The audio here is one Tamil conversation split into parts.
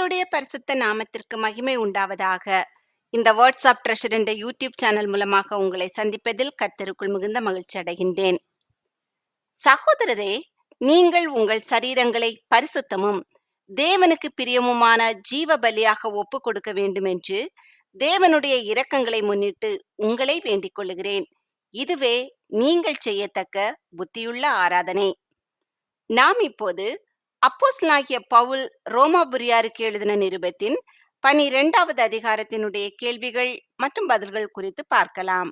கர்த்தருடைய பரிசுத்த நாமத்திற்கு மகிமை உண்டாவதாக. இந்த வாட்ஸ்அப் ட்ரெஷர் என்ற யூடியூப் சேனல் மூலமாக உங்களை சந்திப்பதில் கர்த்தருக்குள் மிகுந்த மகிழ்ச்சி அடைகின்றேன். சகோதரரே நீங்கள் உங்கள் சரீரங்களை பரிசுத்தமும் தேவனுக்கு பிரியமுமான ஜீவ பலியாக ஒப்பு கொடுக்க வேண்டும் என்று தேவனுடைய இரக்கங்களை முன்னிட்டு உங்களை வேண்டிக் கொள்ளுகிறேன். இதுவே நீங்கள் செய்யத்தக்க புத்தியுள்ள ஆராதனை. நாம் இப்போது அப்போஸ்லாகிய பவுல் ரோமாபுரியாருக்கு எழுதின நிருபத்தின் பனிரெண்டாவது அதிகாரத்தினுடைய கேள்விகள் மற்றும் பதில்கள் குறித்து பார்க்கலாம்.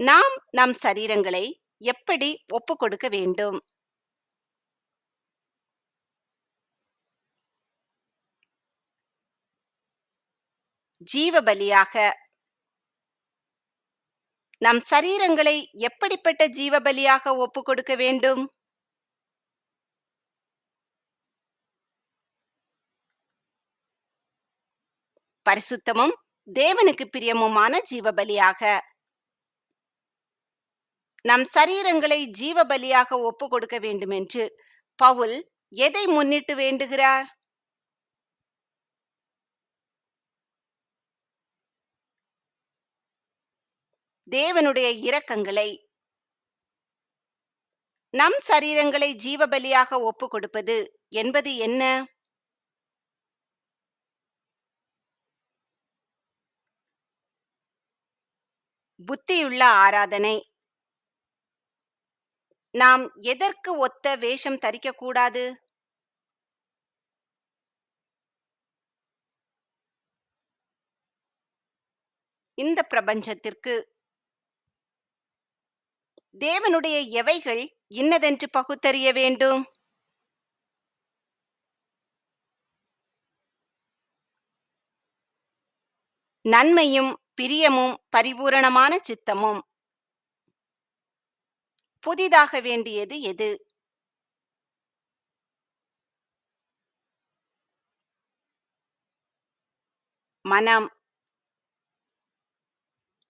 நாம் நம் சரீரங்களை எப்படி ஒப்பு கொடுக்க வேண்டும்? ஜீவ பலியாக நம் சரீரங்களை எப்படிப்பட்ட ஜீவ பலியாக ஒப்பு கொடுக்க வேண்டும்? பரிசுத்தமும் தேவனுக்கு பிரியமுமான ஜீவபலியாக. நம் சரீரங்களை ஜீவபலியாக ஒப்பு கொடுக்க வேண்டும் என்று பவுல் எதை முன்னிட்டு வேண்டுகிறார்? தேவனுடைய இரக்கங்களை. நம் சரீரங்களை ஜீவபலியாக ஒப்பு கொடுப்பது என்பது என்ன? புத்தியுள்ள ஆராதனை. நாம் எதற்கு ஒத்த வேஷம் தரிக்கக்கூடாது? இந்த பிரபஞ்சத்திற்கு. தேவனுடைய எவைகள் இன்னதென்று பகுத்தறிய வேண்டும். நன்மையும் பிரியமும் பரிபூரணமான சித்தமும். புதிதாக வேண்டியது எது? மனம்.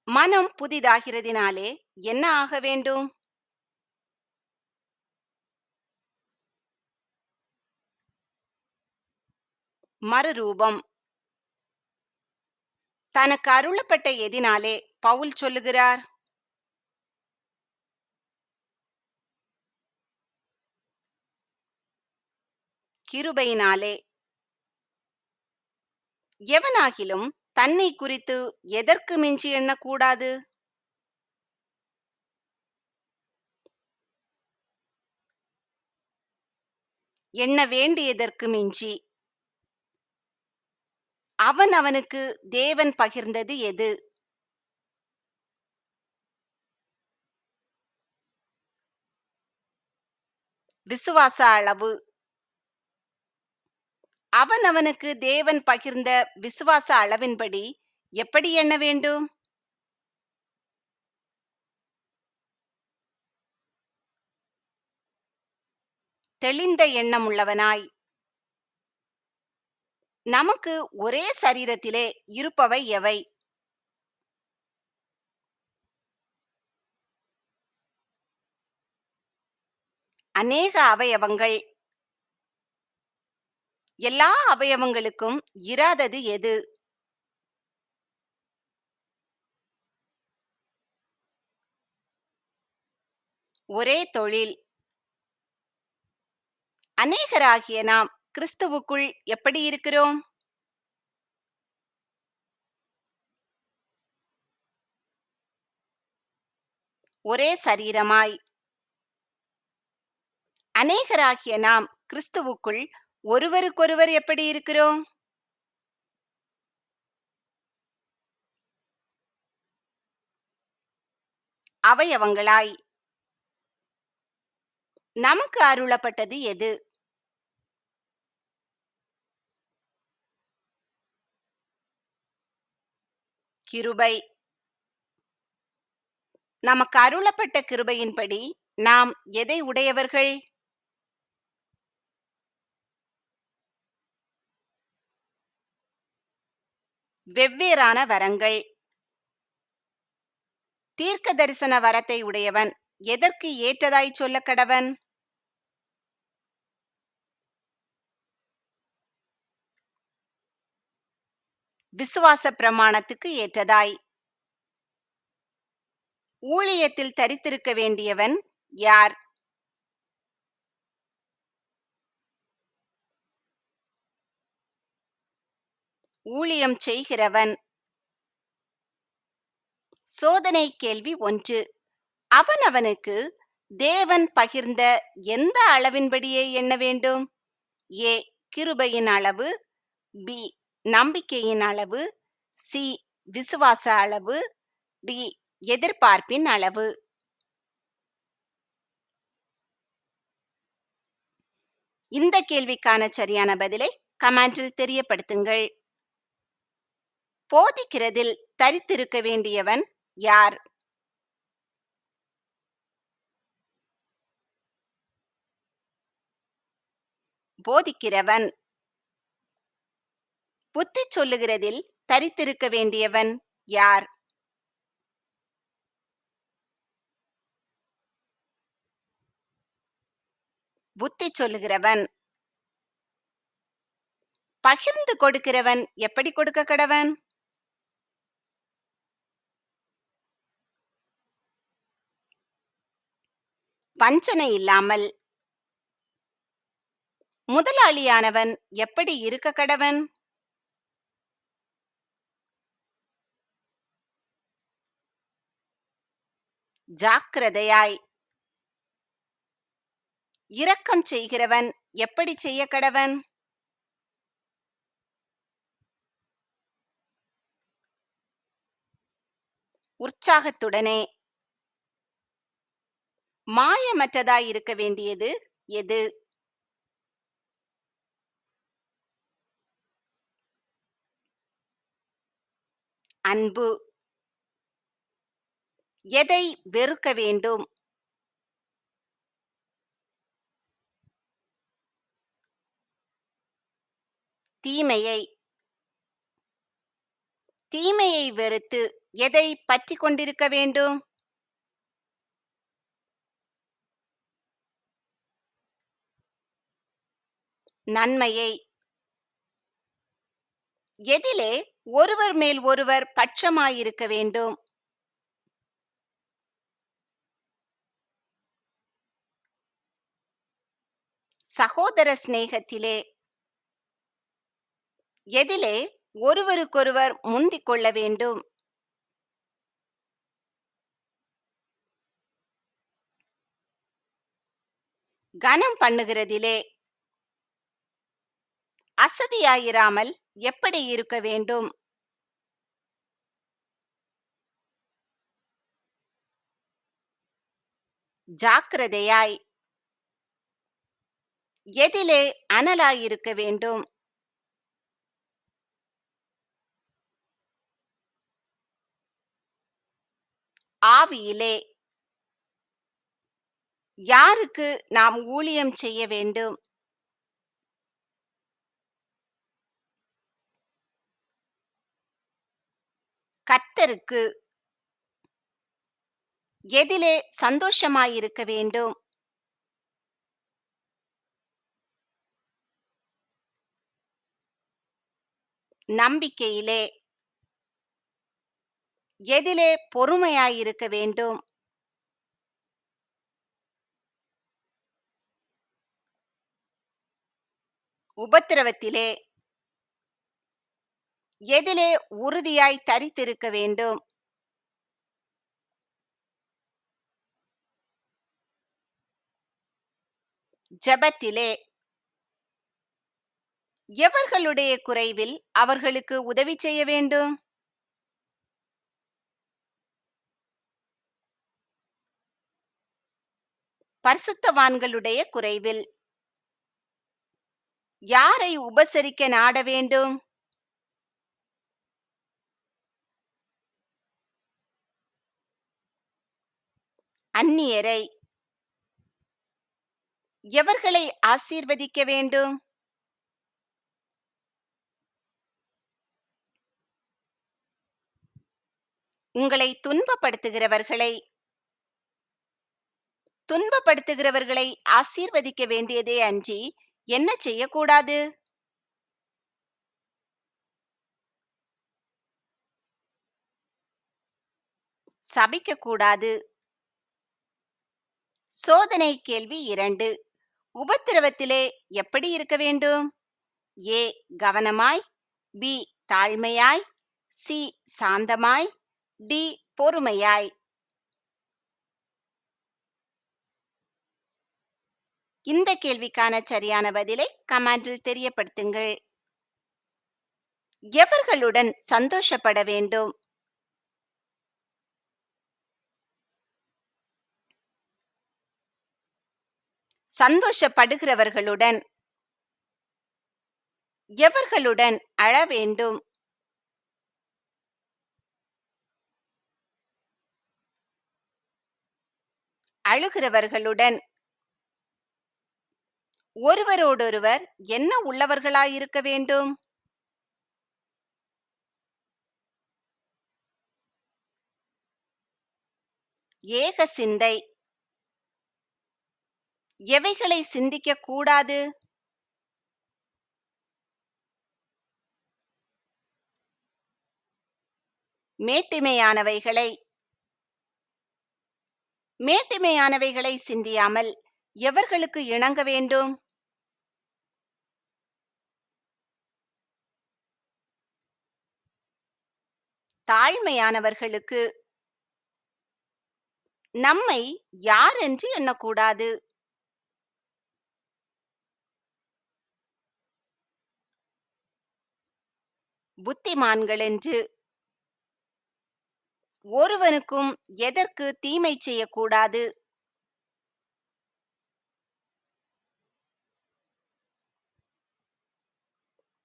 மனம் புதிதாகிறதினாலே என்ன ஆக வேண்டும்? மறுரூபம். தனக்கு அருளப்பட்ட எதினாலே பவுல் சொல்லுகிறார். கிருபையினாலே எவனாகிலும் தன்னை குறித்து எதற்கு மிஞ்சி எண்ணக்கூடாது? எண்ண வேண்டியதற்கு மிஞ்சி அவன் அவனுக்கு தேவன் பகிர்ந்தது எது? விசுவாச அளவு. அவன் அவனுக்கு தேவன் பகிர்ந்த விசுவாச அளவின்படி எப்படி எண்ண வேண்டும்? தெளிந்த எண்ணம் உள்ளவனாய் நமக்கு ஒரே சரீரத்திலே இருப்பவை எவை? அநேக அவயவங்கள். எல்லா அவயவங்களுக்கும் இராதது எது? ஒரே தொழில். அநேகராகிய நாம் கிறிஸ்துவுக்குள் எப்படி இருக்கிறோம்? ஒரே சரீரமாய். அநேகராகிய நாம் கிறிஸ்துவுக்குள் ஒருவருக்கொருவர் எப்படி இருக்கிறோம்? அவயவங்களாய். நமக்கு அருளப்பட்டது எது? கிருபை. நமக்கு அருளப்பட்ட கிருபையின்படி நாம் எதை உடையவர்கள்? வெவ்வேறான வரங்கள். தீர்க்க தரிசன வரத்தை உடையவன் எதற்கு ஏற்றதாய் சொல்ல கடவன்? விசுவாச பிரமாணத்துக்கு ஏற்றதாய். ஊழியத்தில் தரித்திருக்க வேண்டியவன் யார்? ஊழியம் செய்கிறவன். சோதனை கேள்வி ஒன்று. அவன் அவனுக்கு தேவன் பகிர்ந்த எந்த அளவின்படியே எண்ண வேண்டும்? ஏ கிருபையின் அளவு. பி நம்பிக்கையின் அளவு சி விசுவாச அளவு டி எதிர்பார்ப்பின் அளவு. இந்த கேள்விக்கான சரியான பதிலை கமெண்டில் தெரியப்படுத்துங்கள். போதிக்கிறதில் தரித்திருக்க வேண்டியவன் யார்? போதிக்கிறவன் புத்தி சொல்லுகிறதில் தரித்திருக்க வேண்டியவன் யார்? புத்தி சொல்லுகிறவன். பகிர்ந்து கொடுக்கிறவன் எப்படி கொடுக்க கடவன்? வஞ்சனை இல்லாமல். முதலாளியானவன் எப்படி இருக்க கடவன்? ஜாக்கிரதையாய். இரக்கம் செய்கிறவன் எப்படி செய்ய கடவன்? உற்சாகத்துடனே. மாயமற்றதாய் இருக்க வேண்டியது எது? அன்பு. எதை வெறுக்க வேண்டும்? தீமையை. தீமையை வெறுத்து எதை பற்றி கொண்டிருக்க வேண்டும்? நன்மையை. எதிலே ஒருவர் மேல் ஒருவர் பட்சமாயிருக்க வேண்டும். சகோதர சிநேகத்திலே எதிலே ஒருவருக்கொருவர் முந்திக் கொள்ள வேண்டும். கனம் பண்ணுகிறதிலே அசதியாயிராமல் எப்படி இருக்க வேண்டும்? ஜாக்கிரதையாய் எதிலே அனலாயிருக்க வேண்டும். ஆவியிலே யாருக்கு நாம் ஊழியம் செய்ய வேண்டும்? கர்த்தருக்கு எதிலே சந்தோஷமாயிருக்க வேண்டும்? நம்பிக்கையிலே எதிலே பொறுமையாயிருக்க வேண்டும். உபத்திரவத்திலே எதிலே உறுதியாய் தரித்திருக்க வேண்டும். ஜெபத்திலே எவர்களுடைய குறைவில் அவர்களுக்கு உதவி செய்ய வேண்டும்? பரிசுத்தவான்களுடைய குறைவில் யாரை உபசரிக்க நாட வேண்டும்? அந்நியரை எவர்களை ஆசீர்வதிக்க வேண்டும்? உங்களை துன்பப்படுத்துகிறவர்களை துன்பப்படுத்துகிறவர்களை ஆசீர்வதிக்க வேண்டியதே அன்றி என்ன செய்யக்கூடாது? சபிக்க கூடாது சோதனை கேள்வி இரண்டு. உபத்திரவத்திலே எப்படி இருக்க வேண்டும்? ஏ. கவனமாய் பி. தாழ்மையாய் சி. சாந்தமாய் டி பொறுமையாய். இந்த கேள்விக்கான சரியான பதிலை கமெண்டில் தெரியப்படுத்துங்கள். எவர்களுடன் சந்தோஷப்பட வேண்டும்? சந்தோஷப்படுகிறவர்களுடன் எவர்களுடன் அழ வேண்டும்? அழுகிறவர்களுடன். ஒருவரோடொருவர் என்ன உள்ளவர்களாயிருக்க வேண்டும்? ஏக சிந்தை. எவைகளை சிந்திக்க கூடாது? மேட்டிமையானவைகளை மேட்டிமையானவைகளை சிந்தியாமல் எவர்களுக்கு இணங்க வேண்டும்? தாழ்மையானவர்களுக்கு நம்மை யார் என்று எண்ணக்கூடாது? புத்திமான்கள் என்று ஒருவனுக்கும் எதற்கு தீமை செய்யக்கூடாது?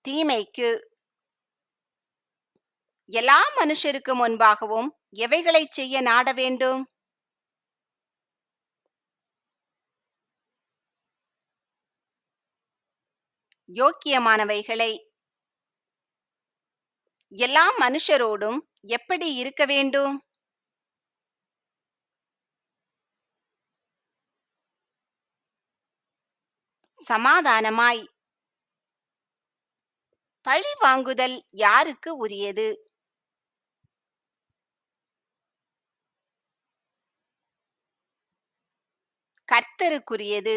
தீமைக்கு எல்லா மனுஷருக்கு முன்பாகவும் எவைகளை செய்ய நாட வேண்டும்? யோக்கியமானவைகளை எல்லா மனுஷரோடும் எப்படி இருக்க வேண்டும்? சமாதானமாய். பழி வாங்குதல் யாருக்கு உரியது? கர்த்தருக்குரியது.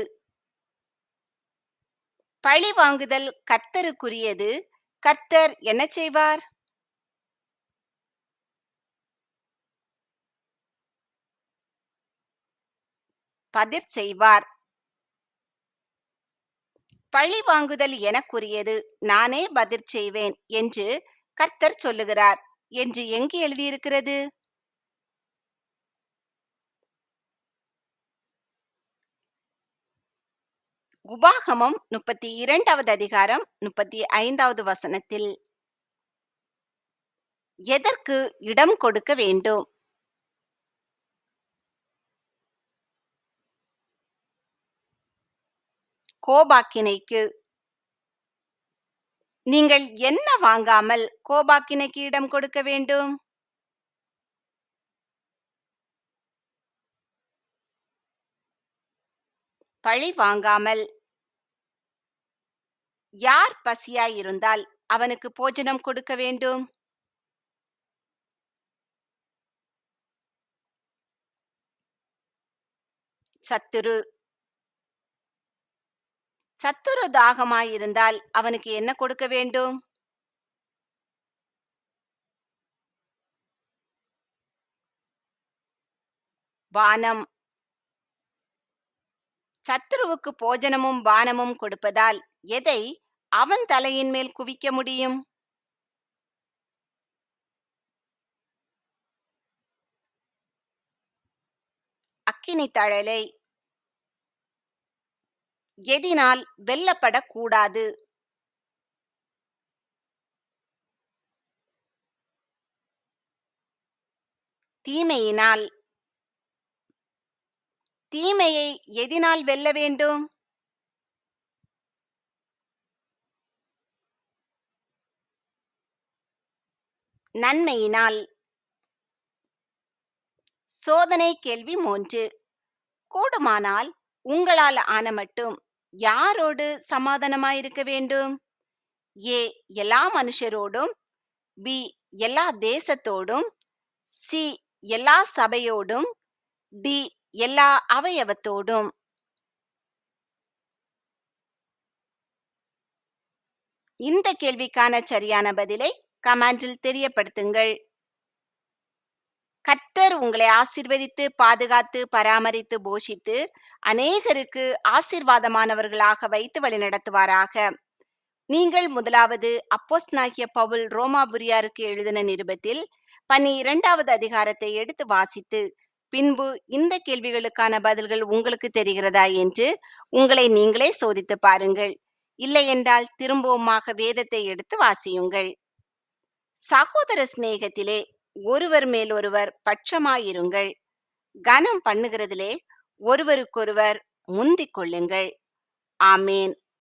பழி வாங்குதல் கர்த்தருக்குரியது. கர்த்தர் என்ன செய்வார்? பதிர் செய்வார். பழி வாங்குதல் எனக்குரியது நானே பதிர் செய்வேன் என்று கர்த்தர் சொல்லுகிறார். என்று எங்கு எழுதியிருக்கிறது? உபாகமம் முப்பத்தி இரண்டாவது அதிகாரம் முப்பத்தி ஐந்தாவது வசனத்தில் எதற்கு இடம் கொடுக்க வேண்டும்? கோபாக்கினைக்கு. நீங்கள் என்ன வாங்காமல் கோபாக்கினைக்கு இடம் கொடுக்க வேண்டும்? பழி வாங்காமல். யார் பசியாயிருந்தால் அவனுக்கு போஜனம் கொடுக்க வேண்டும்? சத்துரு சத்துரு தாகமாயிருந்தால் அவனுக்கு என்ன கொடுக்க வேண்டும்? பானம் சத்துருவுக்கு போஜனமும் பானமும் கொடுப்பதால் எதை அவன் தலையின் மேல் குவிக்க முடியும்? அக்கினி தழலை எதினால் வெல்லப்படக்கூடாது. தீமையினால். தீமையை எதினால் வெல்ல வேண்டும்? நன்மையினால். சோதனை கேள்வி மூன்று. கூடுமானால் உங்களால் ஆன மட்டும். யாரோடு சமாதானமாயிருக்க வேண்டும்? ஏ எல்லா மனுஷரோடும் பி எல்லா தேசத்தோடும் சி எல்லா சபையோடும் டி எல்லா அவயவத்தோடும். இந்த கேள்விக்கான சரியான பதிலை கமெண்டில் தெரியப்படுத்துங்கள். கர்த்தர் உங்களை ஆசிர்வதித்து பாதுகாத்து பராமரித்து போஷித்து அநேகருக்கு ஆசீர்வாதமானவர்களாக வைத்து வழிநடத்துவாராக நீங்கள் முதலாவது அப்போஸ்தலனாகிய பவுல் ரோமாபுரியாருக்கு எழுதின நிருபத்தில் பன்னிரண்டாவது அதிகாரத்தை எடுத்து வாசித்து பின்பு இந்த கேள்விகளுக்கான பதில்கள் உங்களுக்கு தெரிகிறதா என்று உங்களை நீங்களே சோதித்து பாருங்கள். இல்லையென்றால் திரும்பவுமாக வேதத்தை எடுத்து வாசியுங்கள். சகோதர சிநேகத்திலே ஒருவர் மேல் ஒருவர் பட்சமாயிருங்கள். கனம் பண்ணுகிறதிலே ஒருவருக்கொருவர் முந்திக் கொள்ளுங்கள். ஆமேன்.